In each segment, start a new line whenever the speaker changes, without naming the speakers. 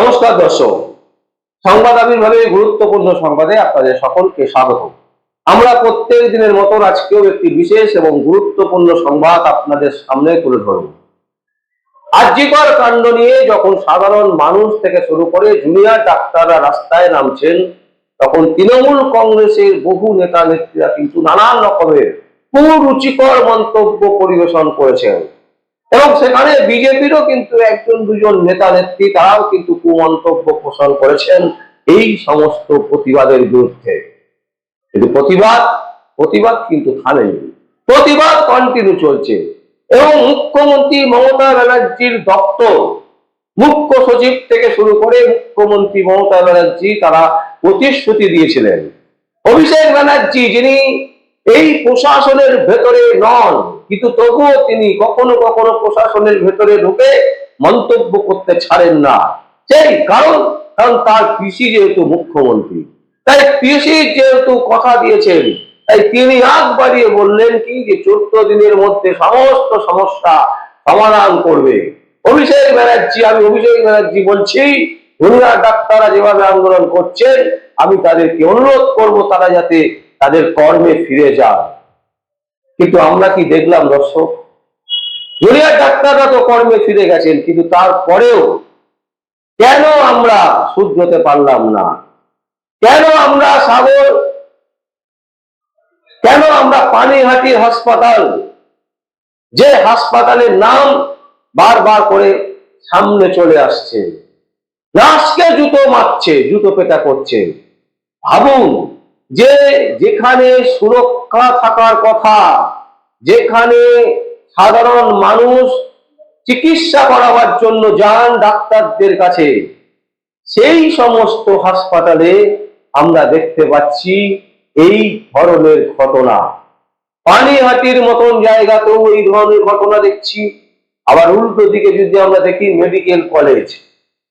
নমস্কার দর্শক। সংবাদ আবির্ভাবে গুরুত্বপূর্ণ সংবাদে আপনাদের সকলকে স্বাগত। আমরা প্রত্যেক দিনের মতন আজকেও একটি বিশেষ এবং গুরুত্বপূর্ণ সংবাদ আপনাদের সামনে তুলে ধরব। আর্যিকর কাণ্ড নিয়ে যখন সাধারণ মানুষ থেকে শুরু করে জুনিয়র ডাক্তাররা রাস্তায় নামছেন, তখন তৃণমূল কংগ্রেসের বহু নেতা নেত্রীরা কিন্তু নানান রকমের কুরুচিকর মন্তব্য পরিবেশন করেছেন। এবং সেখানে বিজেপিরও কিন্তু একজন দুজন নেতা নেত্রী তারাও কিন্তু কুমন্তব্য পোষণ করেছেন এই সমস্ত প্রতিবাদের বিরুদ্ধে। কিন্তু প্রতিবাদ প্রতিবাদ কিন্তু থামেনি। প্রতিবাদ কন্টিনিউ চলছে। এবং মুখ্যমন্ত্রী মমতা ব্যানার্জির দপ্তর, মুখ্য সচিব থেকে শুরু করে মুখ্যমন্ত্রী মমতা ব্যানার্জি তারা প্রতিশ্রুতি দিয়েছিলেন। অভিষেক ব্যানার্জি যিনি এই প্রশাসনের ভেতরে নন কিন্তু তবুও তিনি কখনো কখনো প্রশাসনের ভেতরে ঢুকে মন্তব্য করতে ছাড়েন না। সেই কারণ কারণ তার পিসি যেহেতু মুখ্যমন্ত্রী, তাই পিসি যেহেতু কথা দিয়েছেন, তাই তিনি আগ বাড়িয়ে বললেন কি যে চোদ্দ দিনের মধ্যে সমস্ত সমস্যা সমাধান করবে। অভিষেক ব্যানার্জি, আমি অভিষেক ব্যানার্জি বলছি দুনিয়ার ডাক্তাররা যেভাবে আন্দোলন করছেন, আমি তাদেরকে অনুরোধ করব তারা যাতে তাদের কর্মে ফিরে যান। কিন্তু আমরা কি দেখলাম দর্শক? জুনিয়র ডাক্তাররা তো কর্মে ফিরে গেছেন, কিন্তু তারপরেও কেন আমরা শুধরতে পারলাম না? কেন আমরা সাগর, কেন আমরা পানিহাটির হাসপাতাল, যে হাসপাতালের নাম বারবার করে সামনে চলে আসছে নার্সকে জুতো মারছে, জুতো পেটা করছে। ভাবুন, যে যেখানে সুরক্ষা থাকার কথা যেখানে সাধারণ মানুষ চিকিৎসা করাবার জন্য যান ডাক্তারদের কাছে, সেই সমস্ত হাসপাতালে আমরা দেখতে পাচ্ছি এই ধরনের ঘটনা। পানিহাটির মতন জায়গাতেও এই ধরনের ঘটনা দেখছি। আবার উল্টো দিকে যদি আমরা দেখি মেডিকেল কলেজ,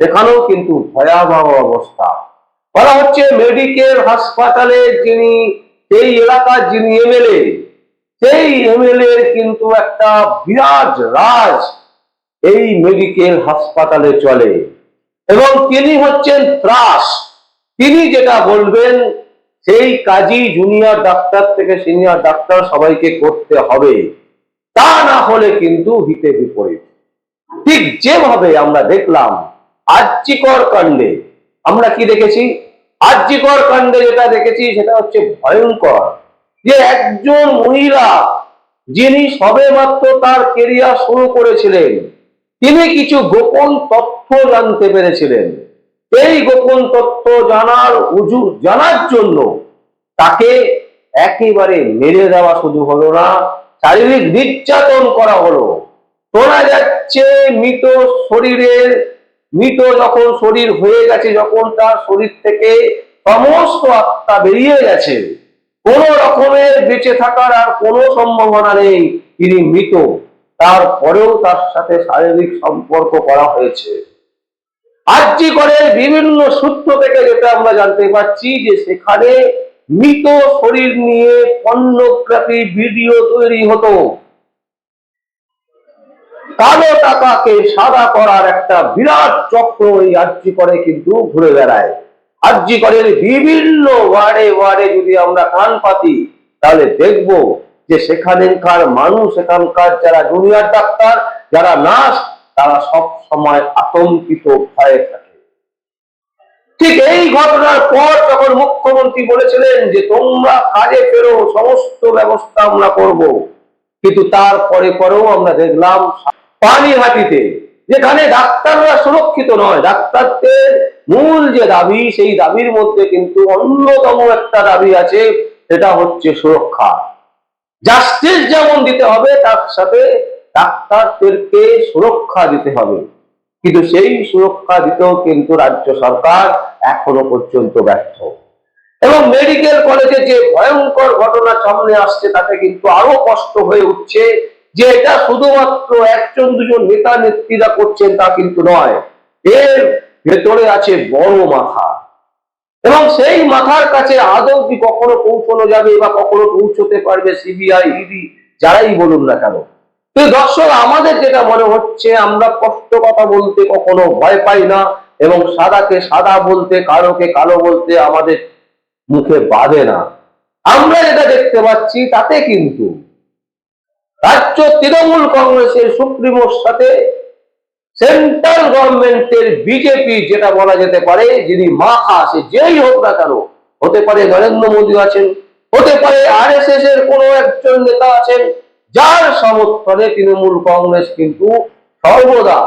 সেখানেও কিন্তু ভয়াবহ অবস্থা। বলা হচ্ছে মেডিকেল হাসপাতালে যিনি, সেই এলাকার যিনি এমএলএ সেই এমএলএ কিন্তু একটা বিরাট রাজ এই মেডিকেল হাসপাতালে চলে। এবং তিনি হচ্ছেন ত্রাস। তিনি যেটা বলবেন, সেই কাজই জুনিয়র ডাক্তার থেকে সিনিয়র ডাক্তার সবাইকে করতে হবে। তা না হলে কিন্তু হিতে বিপরীত। ঠিক যেভাবে আমরা দেখলাম, আর্যিকর কাণ্ডে, আমরা কি দেখেছি? আর্যিকর কাণ্ডে যেটা দেখেছি, সেটা হচ্ছে ভয়ঙ্কর। যে একজন মহিলা যিনি সবেমাত্র তার কেরিয়ার শুরু করেছিলেন, তিনি কিছু গোপন তথ্য জানতে পেরেছিলেন। এই গোপন তথ্য জানার উজু, জানার জন্য তাকে একেবারে মেরে দেওয়া শুধু হলো না, শারীরিক নির্যাতন করা হলো। শোনা যাচ্ছে, মৃত শরীরের, মৃত যখন শরীর হয়ে গেছে, যখন তার শরীর থেকে সমস্ত আত্মা বেরিয়ে গেছে কোন রকমের বেঁচে থাকার আর কোনো সম্ভাবনা নেই। তিনি মৃত। তারপরেও তার সাথে শারীরিক সম্পর্ক করা হয়েছে। আর্জি করে বিভিন্ন সূত্র থেকে যেটা আমরা জানতে পারছি যে সেখানে মৃত শরীর নিয়ে পর্নোগ্রাফি ভিডিও তৈরি হতো। কালো টাকাকে সাদা করার একটা বিরাট চক্র এই আর্জি করে কিন্তু ঘুরে বেড়ায়। আর্জি করের বিভিন্ন ওয়ার্ডে ওয়ার্ডে যদি আমরা কান পাতি, তাহলে দেখব যে সেখানকার মানুষ, সেখানকার যারা জুনিয়র ডাক্তার, যারা নার্স তারা সব সময় আতঙ্কিত ভয়ে থাকে। ঠিক এই ঘটনার পর যখন মুখ্যমন্ত্রী বলেছিলেন যে তোমরা কাজে ফেরো, সমস্ত ব্যবস্থা আমরা করব। কিন্তু তারপরে পরেও আমরা দেখলাম, পানিহাটিতে যেখানে ডাক্তাররা সুরক্ষিত নয়, ডাক্তারদের মূল যে দাবি, সেই দাবির মধ্যে কিন্তু অন্যতম একটা দাবি আছে, সেটা হচ্ছে সুরক্ষা। জাস্টিস যেমন দিতে হবে, তার সাথে ডাক্তারদেরকে সুরক্ষা দিতে হবে। কিন্তু সেই সুরক্ষা দিতেও কিন্তু রাজ্য সরকার এখনও পর্যন্ত ব্যর্থ। এবং মেডিকেল কলেজে যে ভয়ঙ্কর ঘটনা সামনে আসছে, তাতে কিন্তু আরও কষ্ট হয়ে উঠছে। যে এটা শুধুমাত্র একজন, দুজন নেতা, নেত্রীরা করছেন তা কিন্তু নয়। এর ভেতরে আছে বড় মাথা। এবং সেই মাথার কাছে আদৌ কি কখনো পৌঁছানো যাবে বা কখনো পৌঁছতে পারবে সিবিআই, ইডি, যারাই বলুন না কেন। তো দর্শক, আমাদের যেটা মনে হচ্ছে, আমরা কষ্ট কথা বলতে কখনো ভয় পাই না এবং সাদাকে সাদা বলতে, কালোকে কালো বলতে আমাদের মুখে বাঁধে না। আমরা যেটা দেখতে পাচ্ছি, তাতে কিন্তু রাজ্য তৃণমূল কংগ্রেসের সুপ্রিমোর সাথে সেন্ট্রাল গভর্নমেন্টের বিজেপি যেটা বলা যেতে পারে, যিনি মাথা সে যেই হোক না কেন, হতে পারে নরেন্দ্র মোদী আছেন, হতে পারে আর এর কোনো একজন নেতা আছেন, যার সমর্থনে তৃণমূল কংগ্রেস কিন্তু সর্বদা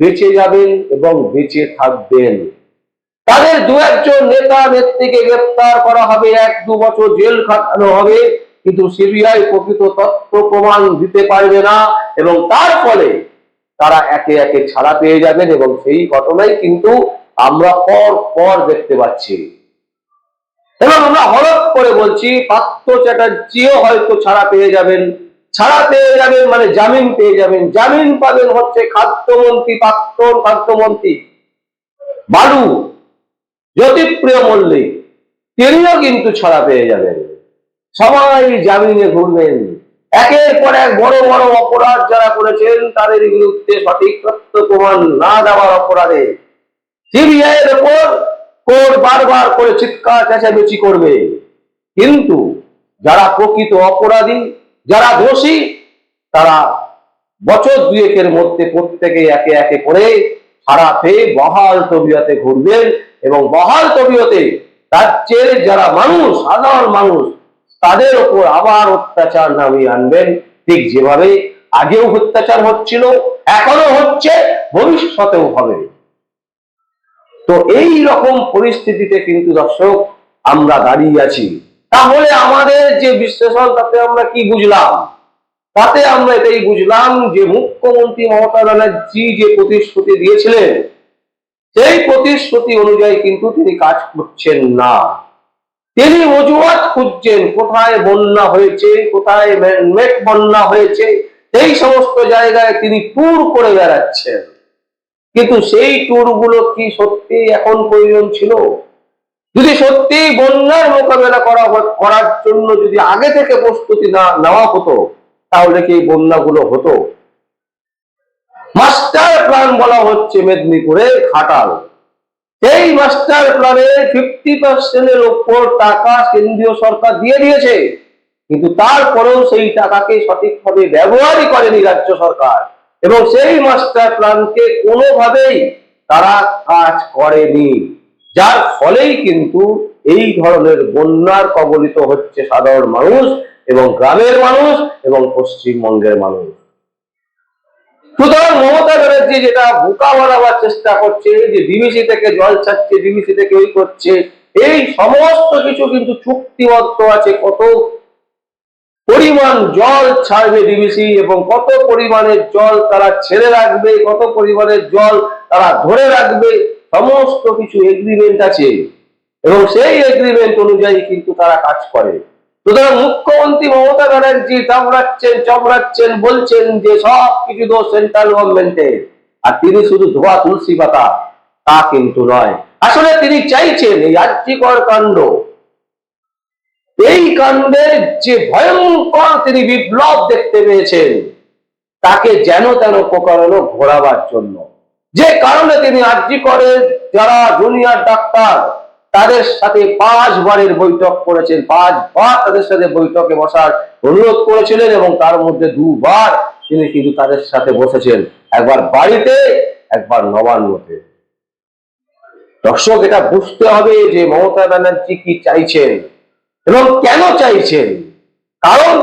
বেঁচে যাবেন এবং বেঁচে থাকবেন। তাদের দু একজন নেতা নেত্রীকে গ্রেপ্তার করা হবে এক দু বছর জেল খাটানো হবে। কিন্তু সিবিআই প্রকৃত তথ্য প্রমাণ দিতে পারবে না এবং তার ফলে তারা একে একে ছাড়া পেয়ে যাবেন এবং সেই ঘটনাই কিন্তু আমরা পর পর দেখতে পাচ্ছি। এবং আমরা হরফ করে বলছি, পার্থ চ্যাটার্জিও হয়তো ছাড়া পেয়ে যাবেন। ছাড়া পেয়ে যাবেন মানে জামিন পেয়ে যাবেন। জামিন পাবেন হচ্ছে খাদ্যমন্ত্রী প্রাক্তন খাদ্যমন্ত্রী। বালু, জ্যোতিপ্রিয় মল্লিক, তিনিও কিন্তু ছাড়া পেয়ে যাবেন। সবাই জামিনে ঘুরবেন। একের পর এক বড় বড় অপরাধ যারা করেছেন, তাদের বিরুদ্ধে সঠিক তথ্য প্রমাণ না দেওয়ার অপরাধে সিবিআই এর উপর কোর্ট বারবার করে চিৎকার চেঁচামেচি করবে। কিন্তু যারা প্রকৃত অপরাধী, যারা দোষী, তারা বছর দুয়েকের মধ্যে প্রত্যেকে একে একে করে ছাড়া পেয়ে বহাল তবিয়তে ঘুরবেন এবং বহাল তবিয়তে রাজ্যের যারা মানুষ, সাধারণ মানুষ তাদের ওপর আবার অত্যাচার নামিয়ে আনবেন। ঠিক যেভাবে আগেও অত্যাচার হচ্ছিল এখনও হচ্ছে, ভবিষ্যতেও হবে। তো এই রকম পরিস্থিতিতে কিন্তু দর্শক, আমরা দাঁড়িয়ে আছি। তাহলে আমাদের যে বিশ্লেষণ, তাতে আমরা কি বুঝলাম? তাতে আমরা এটাই বুঝলাম যে মুখ্যমন্ত্রী মমতা ব্যানার্জি যে প্রতিশ্রুতি দিয়েছিলেন, সেই প্রতিশ্রুতি অনুযায়ী কিন্তু তিনি কাজ করছেন না। তিনি অজুহাত খুঁজছেন, কোথায় বন্যা হয়েছে, কোথায় মেট বন্যা হয়েছে এই সমস্ত জায়গায় তিনি ট্যুর করে বেড়াচ্ছেন। কিন্তু সেই ট্যুরগুলো কি সত্যি এখন প্রয়োজন ছিল? যদি সত্যি বন্যার মোকাবেলা করা করার জন্য যদি আগে থেকে প্রস্তুতি না, নেওয়া হতো, তাহলে কি এই বন্যাগুলো হতো? মাস্টার প্ল্যান বলা হচ্ছে মেদিনীপুরে খাটাল এই মাস্টার প্ল্যানে ফিফটি পার্সেন্টের উপর টাকা কেন্দ্রীয় সরকার দিয়ে দিয়েছে। কিন্তু তারপরেও সেই টাকাকে সঠিকভাবে ব্যবহারই করেনি রাজ্য সরকার। এবং সেই মাস্টার প্ল্যানকে কোনোভাবেই তারা কাজ করেনি। যার ফলেই কিন্তু এই ধরনের বন্যার কবলিত হচ্ছে সাধারণ মানুষ এবং গ্রামের মানুষ এবং পশ্চিমবঙ্গের মানুষ। সুতরাং মমতা ব্যানার্জি যেটা বোকা বানাবার চেষ্টা করছে, যে ডিবিসি থেকে জল ছাড়ছে ডিবিসি থেকে ওই করছে, এই সমস্ত কিছু কিন্তু চুক্তিবদ্ধ আছে, কত পরিমাণ জল ছাড়বে ডিবিসি এবং কত পরিমাণের জল তারা ছেড়ে রাখবে, কত পরিমাণের জল তারা ধরে রাখবে, সমস্ত কিছু এগ্রিমেন্ট আছে। এবং সেই এগ্রিমেন্ট অনুযায়ী কিন্তু তারা কাজ করে। সুতরাং মুখ্যমন্ত্রী মমতা ব্যানার্জি চামড়াচ্ছেন চমড়াচ্ছেন, বলছেন যে সব কিছু দোষ সেন্ট্রাল গভর্নমেন্টের আর তিনি শুধু ধোয়া তুলসী পাতা, তা কিন্তু নয়। আসলে তিনি চাইছেন এই আর্যিকর কাণ্ড। এই কাণ্ডের যে ভয়ঙ্কর তিনি বিপ্লব দেখতে পেয়েছেন, তাকে যেন তেন প্রকারণ ঘোরাবার জন্য। যে কারণে তিনি আর্জি করেন, যারা জুনিয়র ডাক্তার তাদের সাথে পাঁচবারের বৈঠক করেছেন পাঁচবার তাদের সাথে বৈঠকে বসার অনুরোধ করেছিলেন এবং তার মধ্যে দুবার তিনি কিন্তু তাদের সাথে বসেছেন। একবার বাড়িতে, একবার নবান্নতে। দর্শক, এটা বুঝতে হবে যে মমতা ব্যানার্জি কি চাইছেন এবং কেন চাইছেন। কারণ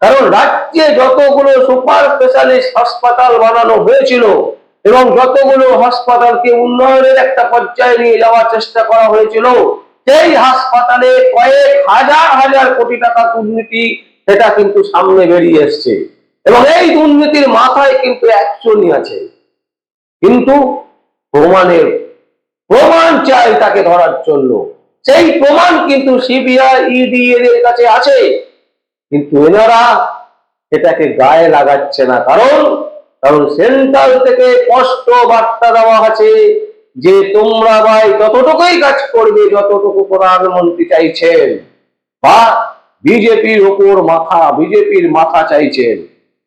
কারণ রাজ্যে যতগুলো সুপার স্পেশালিস্ট হাসপাতাল বানানো হয়েছিল এবং যতগুলো হাসপাতালকে উন্নয়নের একটা পর্যায়ে নিয়ে যাওয়ার চেষ্টা করা হয়েছিল, সেই হাসপাতালে কয়েক হাজার হাজার কোটি টাকা দুর্নীতি সেটা কিন্তু সামনে বেরিয়ে এসছে। এবং এই দুর্নীতির মাথায় কিন্তু একজনই আছে। কিন্তু প্রমাণের প্রমাণ চাই তাকে ধরার জন্য। সেই প্রমাণ কিন্তু সিবিআই, ইডি এদের কাছে আছে। কিন্তু এনারা এটাকে গায়ে লাগাচ্ছে না। কারণ কারণ সেন্ট্রাল থেকে স্পষ্ট বার্তা দেওয়া আছে যে তোমরা ভাই ততটুকুই কাজ করবে, যতটুকু প্রধানমন্ত্রী চাইছেন, বা বিজেপির ওপর মাথা, বিজেপির মাথা চাইছেন,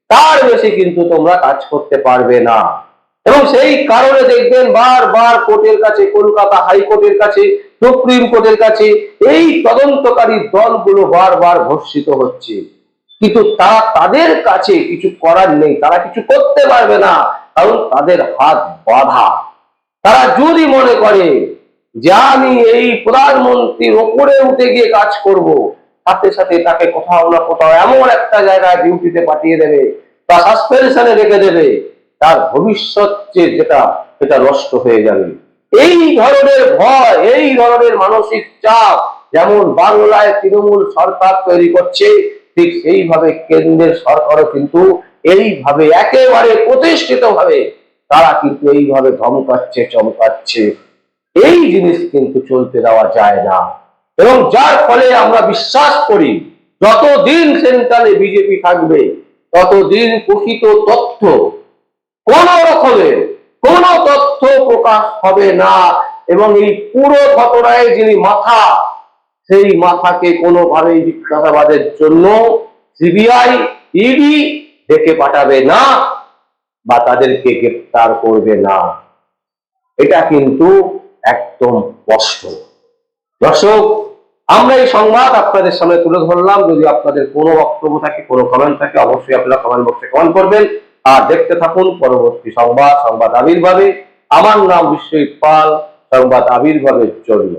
তার বেশি কিন্তু তোমরা কাজ করতে পারবে না। এবং সেই কারণে দেখবেন বারবার কোর্টের কাছে, কলকাতা হাইকোর্টের কাছে, সুপ্রিম কোর্টের কাছে এই তদন্তকারী দলগুলো বারবার ভর্ষিত হচ্ছে। কিন্তু তারা তাদের কাছে কিছু করার নেই, তারা কিছু করতে পারবে না, কারণ তাদের হাত বাধা। তারা যদি মনে করে যে আমি এই প্রধানমন্ত্রীর ওপরে উঠে গিয়ে কাজ করব, সাথে সাথে তাকে কোথাও না কোথাও এমন একটা জায়গায় ডিউটিতে পাঠিয়ে দেবে বা সাসপেনশনে রেখে দেবে, তার ভবিষ্যৎ যেটা, সেটা নষ্ট হয়ে যাবে। এই ধরনের ভয়, এই ধরনের মানসিক চাপ যেমন বাংলায় তৃণমূল সরকার তৈরি করছে ঠিক সেইভাবে কেন্দ্রের সরকারও কিন্তু এইভাবে একেবারে প্রতিষ্ঠিত ভাবে তারা কিন্তু এইভাবে ধমকাচ্ছে, চমকাচ্ছে। এই জিনিস কিন্তু চলতে দেওয়া যায় না। এবং যার ফলে আমরা বিশ্বাস করি, যতদিন সেন্ট্রালে বিজেপি থাকবে, ততদিন প্রকৃত তথ্য কোন রকমের কোন তথ্য প্রকাশ হবে না। এবং এই পুরো ঘটনায় যিনি মাথা সেই মাথাকে কোনোভাবেই জিজ্ঞাসাবাদের জন্য সিবিআই, ইডি ডেকে পাঠাবে না বা তাদেরকে গ্রেপ্তার করবে না। এটা কিন্তু একদম স্পষ্ট। দর্শক, আমরা এই সংবাদ আপনাদের সামনে তুলে ধরলাম। যদি আপনাদের কোনো বক্তব্য থাকে, কোনো কমেন্ট থাকে, অবশ্যই আপনারা কমেন্ট বক্সে কমেন্ট করবেন। আর দেখতে থাকুন পরবর্তী সংবাদ সংবাদ আবির্ভাবে। আমার নাম বিশ্বজিৎ পাল, সংবাদ আবির্ভাবের জন্য।